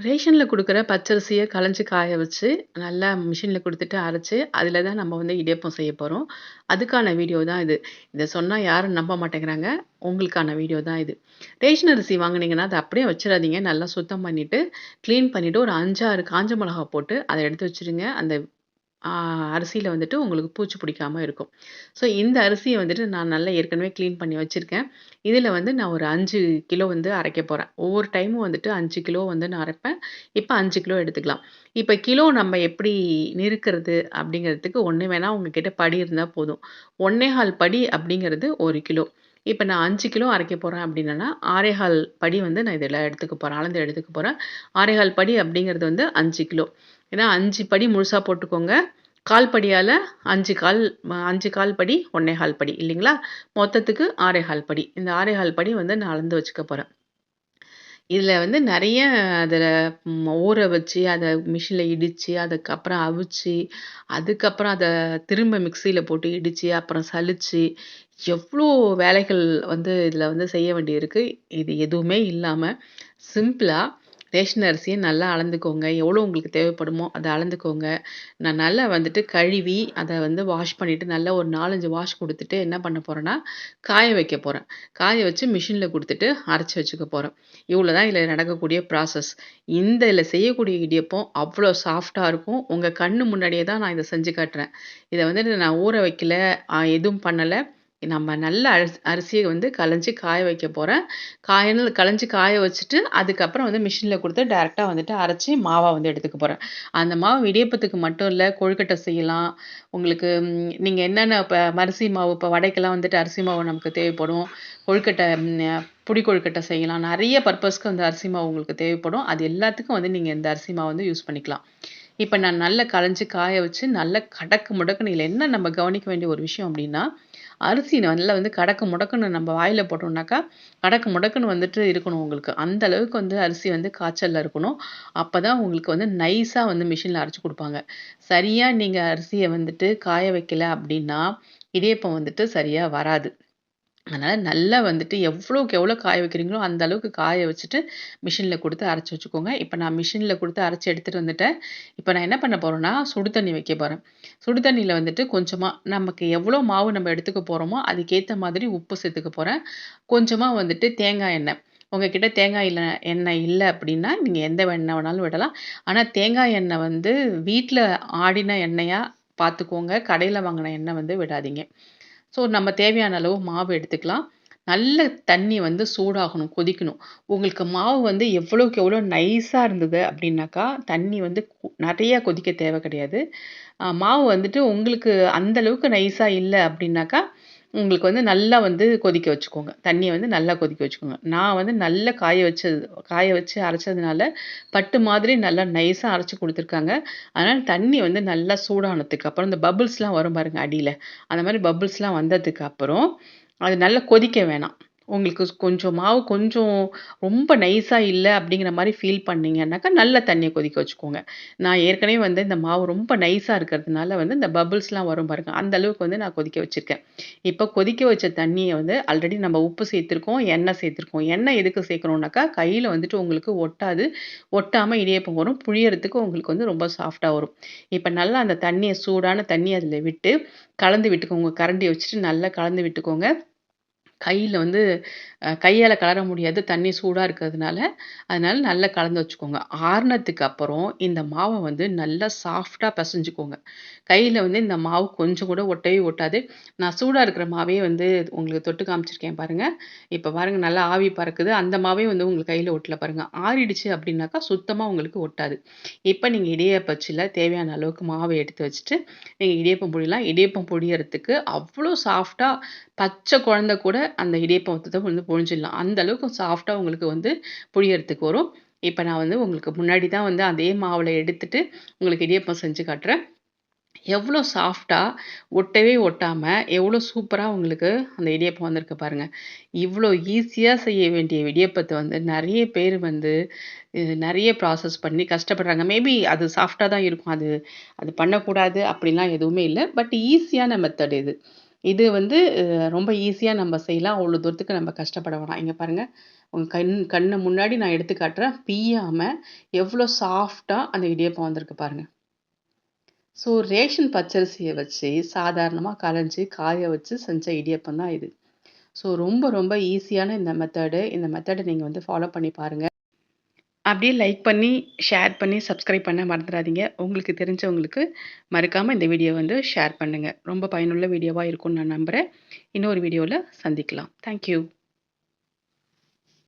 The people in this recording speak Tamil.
ரேஷனில் குடுக்குற பச்சரிசிய களைஞ்சு காய வச்சு, நல்லா மிஷின்ல குடுத்துட்டு அரைச்சு, அதில தான் நம்ம வந்து இடியப்பம் செய்ய போறோம். அதுக்கான வீடியோ தான் இது. இத சொன்னா யாரும் நம்ப மாட்டேங்கிறாங்க. உங்களுக்கான வீடியோ தான் இது. ரேஷன் அரிசி வாங்குனீங்கன்னா, அத அப்படியே வச்சுறாதீங்க. நல்லா சுத்தம் பண்ணிட்டு, கிளீன் பண்ணிட்டு, ஒரு 5, 6 காஞ்ச மிளகா போட்டு, அத எடுத்து வச்சுருங்க. அந்த அரிசியில் வந்துட்டு உங்களுக்கு பூச்சி பிடிக்காம இருக்கும். ஸோ இந்த அரிசியை வந்துட்டு நான் நல்லா ஏற்கனவே க்ளீன் பண்ணி வச்சுருக்கேன் இதில் வந்து நான் ஒரு அஞ்சு கிலோ வந்து அரைக்க போகிறேன் ஒவ்வொரு டைமும் வந்துட்டு அஞ்சு கிலோ வந்து நான் அரைப்பேன். இப்போ அஞ்சு கிலோ எடுத்துக்கலாம். இப்போ கிலோ நம்ம எப்படி நிறுக்கிறது அப்படிங்கிறதுக்கு ஒன்று வேணால் உங்ககிட்ட படி இருந்தால் போதும். 1 1/4 படி அப்படிங்கிறது ஒரு கிலோ. இப்போ நான் அஞ்சு கிலோ அரைக்க போகிறேன் அப்படின்னா 6 1/4 படி வந்து நான் இதில் எடுத்துக்க போகிறேன் அளந்து எடுத்துக்க போகிறேன் 6 1/4 படி அப்படிங்கிறது வந்து அஞ்சு கிலோ. ஏன்னா அஞ்சு படி முழுசாக போட்டுக்கோங்க. கால் படியால் அஞ்சு கால் அஞ்சு கால் படி 1 1/4 படி இல்லைங்களா? மொத்தத்துக்கு 6 1/4 படி. இந்த 6 1/4 படி வந்து நான் அளந்து வச்சுக்க போகிறேன் இதில் வந்து நிறைய அதில் ஊற வச்சு, அதை மிஷினில் இடித்து அதுக்கப்புறம் அவிச்சு, அதுக்கப்புறம் அதை திரும்ப மிக்சியில் போட்டு இடித்து அப்புறம் சலிச்சு, எவ்வளோ வேலைகள் வந்து இதில் வந்து செய்ய வேண்டியிருக்கு. இது எதுவுமே இல்லாமல் சிம்பிளாக ரேஷன் அரிசியை நல்லா அளந்துக்கோங்க. எவ்வளோ உங்களுக்கு தேவைப்படுமோ, அதை அளந்துக்கோங்க. நான் நல்லா வந்துட்டு கழுவி, அதை வந்து வாஷ் பண்ணிவிட்டு நல்லா ஒரு 4, 5 வாஷ் கொடுத்துட்டு என்ன பண்ண போகிறேன்னா காய வைக்க போகிறேன் காய வச்சு மிஷினில் கொடுத்துட்டு அரைச்சி வச்சுக்க போகிறேன் இவ்வளோ தான் இதில் நடக்கக்கூடிய ப்ராசஸ். இந்த இதில் செய்யக்கூடிய இடியப்பம் அவ்வளோ சாஃப்டாக இருக்கும். உங்கள் கண்ணு முன்னாடியே தான் நான் இதை செஞ்சு காட்டுறேன். இதை வந்துட்டு நான் ஊற வைக்கல, எதுவும் பண்ணலை நம்ம நல்ல அரிசி அரிசியை வந்து களைஞ்சி காய வைக்க போகிறேன் காயனு களைஞ்சி காய வச்சுட்டு, அதுக்கப்புறம் வந்து மிஷினில் கொடுத்து டேரெக்டாக வந்துட்டு அரைச்சி மாவாக வந்து எடுத்துக்க போகிறேன் அந்த மாவு இடியப்பத்துக்கு மட்டும் இல்லை கொழுக்கட்டை செய்யலாம். உங்களுக்கு நீங்கள் என்னென்ன இப்போ அரிசி மாவு இப்போ வடைக்கெல்லாம் வந்துட்டு அரிசி மாவு நமக்கு தேவைப்படும். கொழுக்கட்டை புடி கொழுக்கட்டை செய்யலாம். நிறைய பர்பஸ்க்கு அந்த அரிசி மாவு உங்களுக்கு தேவைப்படும். அது எல்லாத்துக்கும் வந்து நீங்கள் இந்த அரிசி மாவு வந்து யூஸ் பண்ணிக்கலாம். இப்போ நான் நல்லா களைஞ்சி காய வச்சு, நல்லா கடக்கு முடக்குன்னு இல்லை என்ன நம்ம கவனிக்க வேண்டிய ஒரு விஷயம் அப்படின்னா, அரிசி நல்லா வந்து கடக்கு முடக்குன்னு நம்ம வாயில் போட்டோம்னாக்கா, கடக்கு முடக்குன்னு வந்துட்டு இருக்கணும் உங்களுக்கு. அந்த அளவுக்கு வந்து அரிசி வந்து காய்ச்சலில் இருக்கணும். அப்போ தான் உங்களுக்கு வந்து நைஸாக வந்து மிஷினில் அரைச்சி கொடுப்பாங்க சரியாக நீங்கள் அரிசியை வந்துட்டு காய வைக்கல அப்படின்னா, இடியப்பம் வந்துட்டு சரியாக வராது. அதனால் நல்லா வந்துட்டு எவ்வளோக்கு எவ்வளோ காய வைக்கிறீங்களோ, அந்த அளவுக்கு காய வச்சுட்டு, மிஷினில் கொடுத்து அரைச்சி வச்சுக்கோங்க. இப்போ நான் மிஷினில் கொடுத்து அரைச்சி எடுத்துகிட்டு வந்துட்டேன். இப்போ நான் என்ன பண்ண போகிறேன்னா சுடு தண்ணி வைக்க போகிறேன் சுடு தண்ணியில் வந்துட்டு கொஞ்சமாக நமக்கு எவ்வளோ மாவு நம்ம எடுத்துக்க போகிறோமோ அதுக்கேற்ற மாதிரி உப்பு சேர்த்துக்க போகிறேன் கொஞ்சமாக வந்துட்டு தேங்காய் எண்ணெய். உங்ககிட்ட தேங்காய் இல்லை எண்ணெய் இல்லை அப்படின்னா, நீங்கள் எந்த எண்ணெய் வேணாலும் விடலாம். ஆனால் தேங்காய் எண்ணெய் வந்து வீட்டில் ஆடின எண்ணெயாக பார்த்துக்கோங்க. கடையில் வாங்கின எண்ணெய் வந்து விடாதீங்க. ஸோ நம்ம தேவையான அளவு மாவு எடுத்துக்கலாம். நல்ல தண்ணி வந்து சூடாகணும், கொதிக்கணும். உங்களுக்கு மாவு வந்து எவ்வளோக்கு எவ்வளோ நைஸாக இருந்தது அப்படின்னாக்கா, தண்ணி வந்து கு கொதிக்க தேவை கிடையாது. மாவு வந்துட்டு உங்களுக்கு அந்த அளவுக்கு இல்லை அப்படின்னாக்கா, உங்களுக்கு வந்து நல்லா வந்து கொதிக்க வச்சுக்கோங்க. தண்ணியை வந்து நல்லா கொதிக்க வச்சுக்கோங்க. நான் வந்து நல்லா காய வச்சது காய வச்சு அரைச்சதுனால, பட்டு மாதிரி நல்லா நைஸாக அரைச்சி கொடுத்துருக்காங்க அதனால் தண்ணி வந்து நல்லா சூடானதுக்கு அப்புறம், இந்த பபுள்ஸ்லாம் வரும் பாருங்கள் அடியில் அந்த மாதிரி பபுள்ஸ்லாம் வந்ததுக்கு அப்புறம், அது நல்லா கொதிக்க வேணாம். உங்களுக்கு கொஞ்சம் மாவு கொஞ்சம் ரொம்ப நைஸாக இல்லை அப்படிங்கிற மாதிரி ஃபீல் பண்ணீங்கன்னாக்கா, நல்ல தண்ணியை கொதிக்க வச்சுக்கோங்க. நான் ஏற்கனவே வந்து இந்த மாவு ரொம்ப நைஸாக இருக்கிறதுனால வந்து இந்த பபுள்ஸ்லாம் வரும் பாருங்கள் அந்த அளவுக்கு வந்து நான் கொதிக்க வச்சுருக்கேன் இப்போ கொதிக்க வச்ச தண்ணியை வந்து ஆல்ரெடி நம்ம உப்பு சேர்த்துருக்கோம், எண்ணெய் சேர்த்துருக்கோம். எண்ணெய் எதுக்கு சேர்க்கணுன்னாக்கா கையில் வந்துட்டு உங்களுக்கு ஒட்டாது. ஒட்டாமல் இடியப்பம் வரும். புழியறதுக்கு உங்களுக்கு வந்து ரொம்ப சாஃப்டாக வரும். இப்போ நல்லா அந்த தண்ணியை சூடான தண்ணி அதில் விட்டு, கலந்து விட்டுக்கோங்க. கரண்டி வச்சுட்டு நல்லா கலந்து விட்டுக்கோங்க. கையில் வந்து கையால் கலர முடியாது. தண்ணி சூடாக இருக்கிறதுனால. அதனால நல்லா கலந்து வச்சுக்கோங்க. ஆறுனதுக்கு அப்புறம் இந்த மாவை வந்து நல்லா சாஃப்டாக பெசஞ்சுக்கோங்க. கையில் வந்து இந்த மாவு கொஞ்சம் கூட ஒட்டவே ஒட்டாது. நான் சூடாக இருக்கிற மாவே வந்து உங்களுக்கு தொட்டு காமிச்சிருக்கேன் பாருங்கள் இப்போ பாருங்கள் நல்லா ஆவி பறக்குது. அந்த மாவே வந்து உங்களுக்கு கையில் ஒட்டல பாருங்கள் ஆறிடுச்சு அப்படின்னாக்கா, சுத்தமாக உங்களுக்கு ஒட்டாது. இப்போ நீங்கள் இடியாப்ப தேவையான அளவுக்கு மாவை எடுத்து வச்சுட்டு, நீங்கள் இடியப்பம் பொடியெலாம் இடியப்பம் பொடியறதுக்கு அவ்வளோ சாஃப்டாக பச்சை குழந்த கூட அந்த இடியப்பத்த வந்து புழிஞ்சிடலாம். அந்த அளவுக்கு சாஃப்டாக உங்களுக்கு வந்து புழியறதுக்கு வரும். இப்போ நான் வந்து உங்களுக்கு முன்னாடி தான் வந்து அதே மாவில் எடுத்துட்டு, உங்களுக்கு இடியப்பம் செஞ்சு காட்டுறேன். எவ்வளோ சாஃப்டாக ஒட்டவே ஒட்டாமல் எவ்வளோ சூப்பராக உங்களுக்கு அந்த இடியப்பம் வந்திருக்கு பாருங்கள் இவ்வளோ ஈஸியாக செய்ய வேண்டிய இடியப்பத்தை வந்து நிறைய பேர் வந்து நிறைய ப்ராசஸ் பண்ணி கஷ்டப்படுறாங்க. மேபி அது சாஃப்டாக தான் இருக்கும். அது அது பண்ணக்கூடாது அப்படிலாம் எதுவுமே இல்லை பட் ஈஸியான மெத்தட் இது. இது வந்து ரொம்ப ஈஸியாக நம்ம செய்யலாம். அவ்வளோ தூரத்துக்கு நம்ம கஷ்டப்பட வேணாம். இங்கே பாருங்கள் உங்கள் கண் கண்ணை முன்னாடி நான் எடுத்து காட்டுறேன். எவ்வளோ சாஃப்டாக அந்த இடியப்பம் வந்திருக்கு பாருங்கள் ஸோ ரேஷன் பச்சரிசியை வச்சு சாதாரணமாக கலைஞ்சி காய வச்சு செஞ்ச இடியப்பம் தான் இது. ஸோ ரொம்ப ரொம்ப ஈஸியான இந்த மெத்தடு. இந்த மெத்தடை நீங்கள் வந்து ஃபாலோ பண்ணி பாருங்கள் அப்படியே லைக் பண்ணி ஷேர் பண்ணி சப்ஸ்கிரைப் பண்ண மறந்துடாதீங்க. உங்களுக்கு தெரிஞ்சவங்களுக்கு மறக்காமல் இந்த வீடியோ வந்து ஷேர் பண்ணுங்கள் ரொம்ப பயனுள்ள வீடியோவாக இருக்கும்னு நான் நம்புகிறேன் இன்னொரு வீடியோவில் சந்திக்கலாம். தேங்க்யூ